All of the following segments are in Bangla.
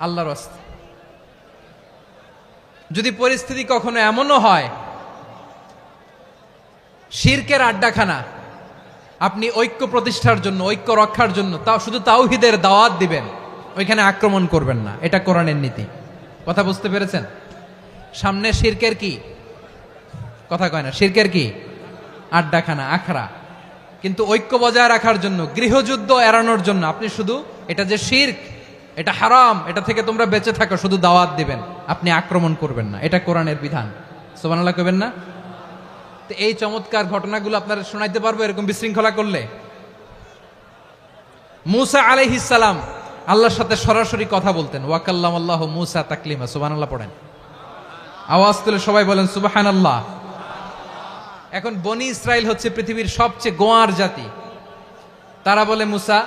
আল্লাহর ওয়াস্তে। যদি পরিস্থিতি কখনো এমনও হয়, শিরকের আড্ডাখানা, আপনি ঐক্য প্রতিষ্ঠার জন্য, ঐক্য রক্ষার জন্য তাও শুধু তাওহিদের দাওয়াত দিবেন, ওইখানে আক্রমণ করবেন না, এটা কোরআনের নীতি। কথা বুঝতে পেরেছেন? সামনে শিরকের কি? কথা কয় না, শিরকের কি? আড্ডাখানা, আখড়া। কিন্তু ঐক্য বজায় রাখার জন্য, গৃহযুদ্ধ এড়ানোর জন্য আপনি শুধু, এটা যে শির্ক এটা হারাম, এটা থেকে তোমরা বেঁচে থাকো, শুধু দাওয়াত দিবেন। আপনি আক্রমণ করবেন না। এটা কোরআনের বিধান। সোবানাল্লাহ কবেন না? তো এই চমৎকার ঘটনাগুলো আপনারা শোনাইতে পারব এরকম বিশৃঙ্খলা করলে? মুসা আলাইহিসালাম আল্লাহর সাথে সরাসরি কথা বলতেন। ওয়াকাল্লাম আল্লাহ মুসা তাকলিমা, সুবহানাল্লাহ পড়েন। আওয়াজ তুলে সবাই বলেন সুবাহান আল্লাহ এখন বনি ইসরায়েল হচ্ছে পৃথিবীর সবচেয়ে গোয়ার জাতি। তারা বলে, মুসা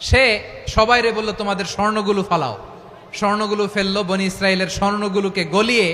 সে সবাই রে বলল তোমাদের স্বর্ণগুলো ফালাও। স্বর্ণগুলো ফেলল বনি ইসরায়েলের স্বর্ণগুলোকে গলিয়ে